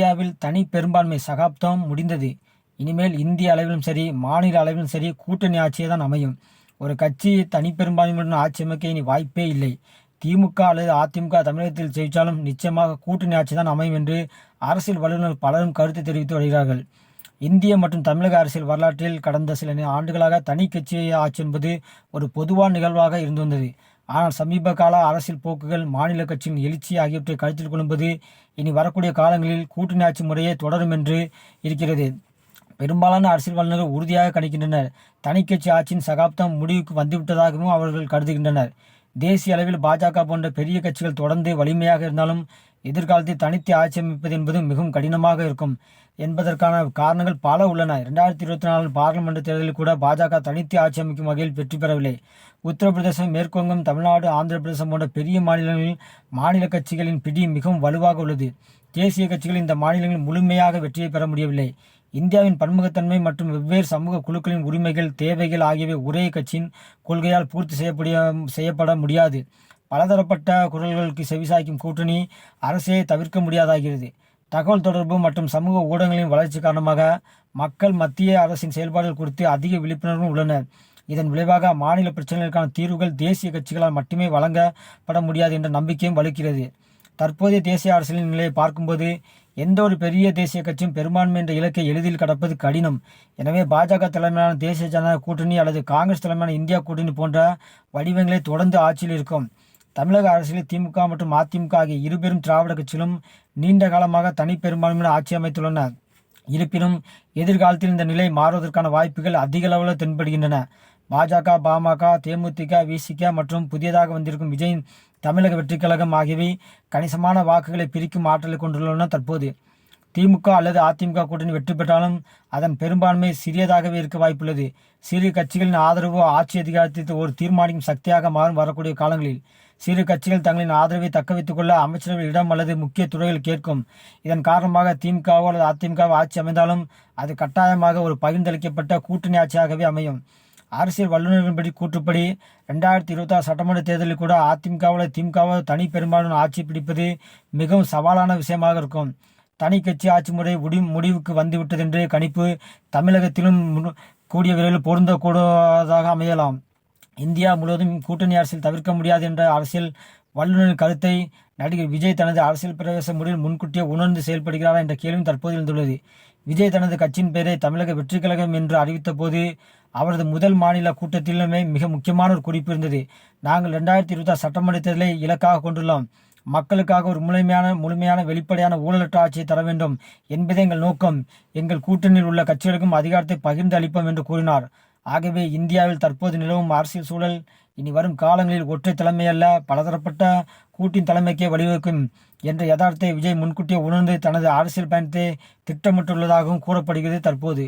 இந்தியாவில் தனி பெரும்பான்மை சகாப்தம் முடிந்தது. இனிமேல் இந்திய அளவிலும் சரி மாநில அளவிலும் சரி கூட்டணி ஆட்சியே தான் அமையும். ஒரு கட்சி தனி பெரும்பான்மையுடன் ஆட்சி அமைக்க இனி வாய்ப்பே இல்லை. திமுக அல்லது அதிமுக தமிழகத்தில் ஜெயித்தாலும் நிச்சயமாக கூட்டணி ஆட்சி தான் அமையும் என்று அரசியல் வல்லுநர் பலரும் கருத்து தெரிவித்து வருகிறார்கள். இந்திய மற்றும் தமிழக அரசியல் வரலாற்றில் கடந்த சில ஆண்டுகளாக தனி கட்சி ஆட்சி என்பது ஒரு பொதுவான நிகழ்வாக இருந்து வந்தது. ஆனால் சமீப கால அரசியல் போக்குகள் மாநில கட்சியின் எழுச்சி ஆகியவற்றை கருத்தில் கொள்ளும்போது இனி வரக்கூடிய காலங்களில் கூட்டணி ஆட்சி முறையே தொடரும் என்று இருக்கிறது. பெரும்பாலான அரசியல் வல்லுநர்கள் உறுதியாக கணிக்கின்றனர். தனிக்கட்சி ஆட்சியின் சகாப்தம் முடிவுக்கு வந்துவிட்டதாகவும் அவர்கள் கருதுகின்றனர். தேசிய அளவில் பாஜக போன்ற பெரிய கட்சிகள் தொடர்ந்து வலிமையாக இருந்தாலும் எதிர்காலத்தில் தனித்து ஆட்சி அமைப்பது என்பது மிகவும் கடினமாக இருக்கும். என்பதற்கான காரணங்கள் பல உள்ளன. இரண்டாயிரத்தி இருபத்தி நாலு பாராளுமன்ற தேர்தலில் கூட பாஜக தனித்து ஆட்சி அமைக்கும் வகையில் வெற்றி பெறவில்லை. உத்தரப்பிரதேசம் மேற்குவங்கம் தமிழ்நாடு ஆந்திர பிரதேசம் போன்ற பெரிய மாநிலங்களில் மாநில கட்சிகளின் பிடி மிகவும் வலுவாக உள்ளது. தேசிய கட்சிகள் இந்த மாநிலங்களில் முழுமையாக வெற்றியை பெற முடியவில்லை. இந்தியாவின் பன்முகத்தன்மை மற்றும் வெவ்வேறு சமூக குழுக்களின் உரிமைகள் தேவைகள் ஆகியவை ஒரே கட்சியின் கொள்கையால் பூர்த்தி செய்யப்படிய செய்யப்பட முடியாது. பலதரப்பட்ட குரல்களுக்கு செவிசாய்க்கும் கூட்டணி அரசே தவிர்க்க முடியாதாகிறது. தகவல் தொடர்பு மற்றும் சமூக ஊடகங்களின் வளர்ச்சி காரணமாக மக்கள் மத்திய அரசின் செயல்பாடுகள் குறித்து அதிக விழிப்புணர்வும் உள்ளன. இதன் விளைவாக மாநில பிரச்சனைகளுக்கான தீர்வுகள் தேசிய கட்சிகளால் மட்டுமே வழங்கப்பட முடியாது என்ற நம்பிக்கையும் வலுக்கிறது. தற்போதைய தேசிய அரசியலின் நிலையை பார்க்கும்போது எந்த ஒரு பெரிய தேசிய கட்சியும் பெரும்பான்மை என்ற இலக்கை எளிதில் கடப்பது கடினம். எனவே பாஜக தலைமையிலான தேசிய ஜனநாயக கூட்டணி அல்லது காங்கிரஸ் தலைமையிலான இந்தியா கூட்டணி போன்ற வடிவங்களே தொடர்ந்து ஆட்சியில் இருக்கும். தமிழக அரசியலில் திமுக மற்றும் அதிமுக ஆகிய இருபெரும் திராவிட கட்சிகளும் நீண்ட காலமாக தனி ஆட்சி அமைத்துள்ளன. இருப்பினும் எதிர்காலத்தில் இந்த நிலை மாறுவதற்கான வாய்ப்புகள் அதிக அளவில் தென்படுகின்றன. பாஜக பாமக தேமுதிக விசிக மற்றும் புதியதாக வந்திருக்கும் விஜயின் தமிழக வெற்றிக் கழகம் ஆகியவை கணிசமான வாக்குகளை பிரிக்கும் ஆற்றலை கொண்டுள்ளன தற்போது. திமுக அல்லது அதிமுக கூட்டணி வெற்றி பெற்றாலும் அதன் பெரும்பான்மை சிறியதாகவே இருக்க வாய்ப்புள்ளது. சிறு கட்சிகளின் ஆதரவு ஆட்சி அதிகாரத்தை ஒரு தீர்மானிக்கும் சக்தியாக மாறும் வரக்கூடிய காலங்களில் சிறு கட்சிகள் தங்களின் ஆதரவை தக்க வைத்துக் கொள்ள அமைச்சரவை இடம் அல்லது முக்கிய துறைகள் கேட்கும். இதன் காரணமாக திமுகவோ அல்லது அதிமுகவோ ஆட்சி அமைந்தாலும் அது கட்டாயமாக ஒரு பகிர்ந்தளிக்கப்பட்ட கூட்டணி ஆட்சியாகவே அமையும். அரசியல் வல்லுநர்களின்படி கூற்றுப்படி ரெண்டாயிரத்தி இருபத்தாறு சட்டமன்ற தேர்தலில் கூட அதிமுகவில் திமுகவில் தனி பெரும்பாலும் ஆட்சி பிடிப்பது மிகவும் சவாலான விஷயமாக இருக்கும். தனி கட்சி ஆட்சி முறை முடி முடிவுக்கு வந்துவிட்டது என்று கணிப்பு தமிழகத்திலும் கூடிய விரைவில் பொருந்தக்கூடாதாக அமையலாம். இந்தியா முழுவதும் கூட்டணி அரசியல் தவிர்க்க முடியாது என்ற அரசியல் வல்லுநரின் கருத்தை நடிகர் விஜய் தனது அரசியல் பிரவேச முடிவில் முன்கூட்டியே உணர்ந்து செயல்படுகிறாரா என்ற கேள்வியும் தற்போது எழுந்துள்ளது. விஜய் தனது கட்சியின் பெயரை தமிழக வெற்றி கழகம் என்று அறிவித்த போது அவரது முதல் மாநில கூட்டத்திலுமே மிக முக்கியமான ஒரு குறிப்பு இருந்தது. நாங்கள் ரெண்டாயிரத்தி இருபத்தாறு சட்டமன்ற தேர்தலை இலக்காக கொண்டுள்ளோம். மக்களுக்காக ஒரு முழுமையான முழுமையான வெளிப்படையான ஊழலற்ற ஆட்சியை தர வேண்டும் என்பதே எங்கள் நோக்கம். எங்கள் கூட்டணியில் உள்ள கட்சிகளுக்கும் அதிகாரத்தை பகிர்ந்து அளிப்போம் என்று கூறினார். ஆகவே இந்தியாவில் தற்போது நிலவும் அரசியல் சூழல் இனி வரும் காலங்களில் ஒற்றை தலைமை அல்ல பலதரப்பட்ட கூட்டின் தலைமைக்கே வழிவகுக்கும் என்ற யதார்த்தத்தை விஜய் முன்கூட்டியே உணர்ந்து தனது அரசியல் பயணத்தை திட்டமிட்டுள்ளதாகவும் கூறப்படுகிறது தற்போது.